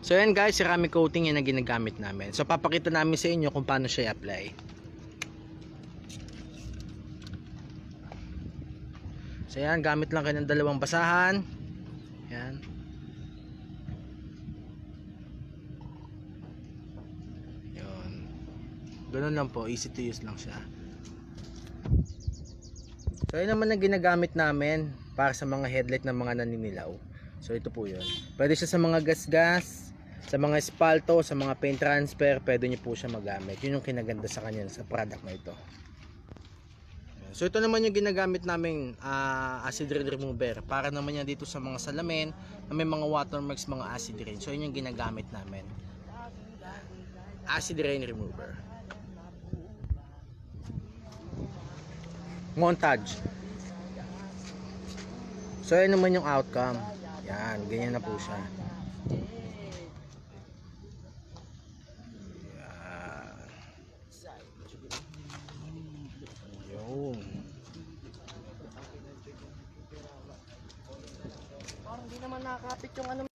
So yan guys, ceramic coating yan ang ginagamit namin. So papakita namin sa inyo kung paano siya i-apply. So yan, gamit lang kayo ng dalawang basahan. Yan. Yun. Ganun lang po, easy to use lang siya. So yun naman ang ginagamit namin para sa mga headlight ng mga naninilaw. So ito po yun. Pwede siya sa mga gas-gas, sa mga espalto, sa mga paint transfer, pwede nyo po siya magamit. Yun yung kinaganda sa kanya sa product na ito. So ito naman yung ginagamit naming ah, acid rain remover para naman yan dito sa mga salamin na may mga watermarks, mga acid rain. So yun yung ginagamit namin. Acid rain remover. Montage. So yun naman yung outcome. Yan, ganyan na po siya. Yan. Yun. Parang hindi naman nakakapit yung ano